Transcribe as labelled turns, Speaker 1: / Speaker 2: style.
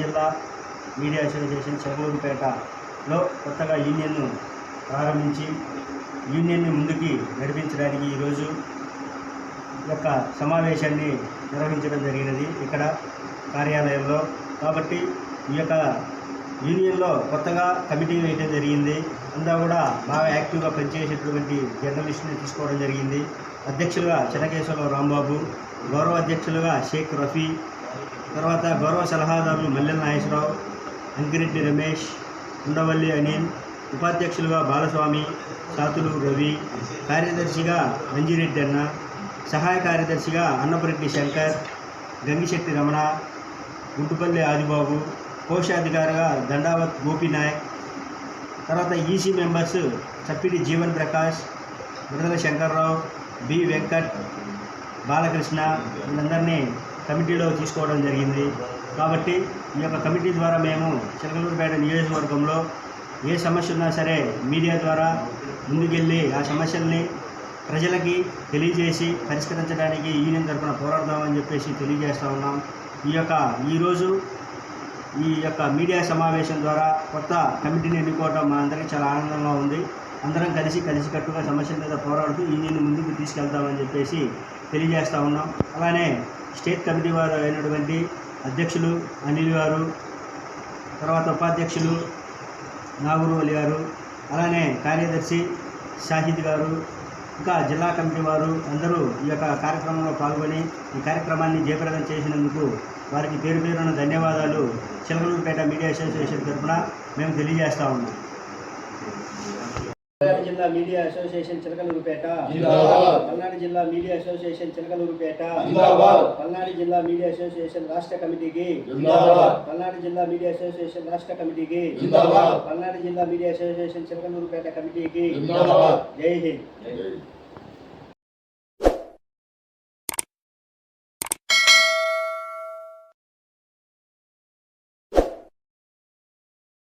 Speaker 1: జిల్లా media association చిలకలూరుపేటలో కొత్తగా యూనియన్ను ప్రారంభించి యూనియన్ని ముందుకి నడిపించడానికి ఈరోజు యొక్క సమావేశాన్ని నిర్వహించడం జరిగినది ఇక్కడ కార్యాలయంలో. కాబట్టి ఈ యొక్క యూనియన్లో కొత్తగా కమిటీ వేయడం జరిగింది. అంతా కూడా బాగా యాక్టివ్గా పనిచేసేటటువంటి జర్నలిస్ట్ని తీసుకోవడం జరిగింది. అధ్యక్షులుగా చెనకేశ్వరరావు రాంబాబు గౌరవ అధ్యక్షులుగా షేక్ రఫీ తర్వాత గౌరవ సలహాదారులు మల్లెల నాగేశ్వరరావు అంకిరెడ్డి రమేష్ ఉండవల్లి అనిల్ ఉపాధ్యక్షులుగా బాలస్వామి సాతులు రవి కార్యదర్శిగా మంజిరెడ్డి అన్న సహాయ కార్యదర్శిగా అన్నపరెడ్డి శంకర్ గంగిశెట్టి రమణ గుంటుపల్లి ఆదిబాబు కోశాధికారిగా దండావత్ గోపినాయక్ తర్వాత EC members Chappidi Jeevan Prakash Vidudala Shankarrao B Venkat Balakrishna వీళ్ళందరినీ కమిటీలో తీసుకోవడం జరిగింది. కాబట్టి ఈ యొక్క కమిటీ ద్వారా మేము చిలకలూరుపేట నియోజకవర్గంలో ఏ సమస్య ఉన్నా సరే మీడియా ద్వారా ముందుకెళ్ళి ఆ సమస్యల్ని ప్రజలకి తెలియజేసి పరిష్కరించడానికి యూనియన్ తరఫున పోరాడదామని చెప్పేసి తెలియజేస్తూ ఉన్నాం. ఈ యొక్క ఈరోజు ఈ యొక్క మీడియా సమావేశం ద్వారా కొత్త కమిటీని ఎన్నుకోవడం మా అందరికీ చాలా ఆనందంగా ఉంది. అందరం కలిసి కలిసికట్టుగా సమస్యల మీద పోరాడుతూ యూనియన్ ముందుకు తీసుకెళ్తామని చెప్పేసి తెలియజేస్తూ ఉన్నాం. అలానే స్టేట్ కమిటీ వారు అయినటువంటి అధ్యక్షులు అనిల్ గారు తర్వాత ఉపాధ్యక్షులు నాగురువలి గారు అలానే కార్యదర్శి షాహిద్ గారు ఇంకా జిల్లా కమిటీ వారు అందరూ ఈ యొక్క కార్యక్రమంలో పాల్గొని ఈ కార్యక్రమాన్ని జయప్రదం చేసినందుకు వారికి పేరు పేరున ధన్యవాదాలు. చిలకలూరుపేట మీడియా అసోసియేషన్ తరఫున మేము తెలియజేస్తా ఉన్నాం. జిల్లా మీడియా అసోసియేషన్ చిలకలూరుపేట. పల్నాడు జిల్లా మీడియా అసోసియేషన్ చిలకలూరుపేట. పల్నాడు జిల్లా మీడియా అసోసియేషన్ రాష్ట్ర కమిటీకి. పల్నాడు జిల్లా మీడియా అసోసియేషన్ రాష్ట్ర కమిటీకి. పల్నాడు జిల్లా మీడియా అసోసియేషన్ చిలకలూరుపేట కమిటీకి. జై హింద్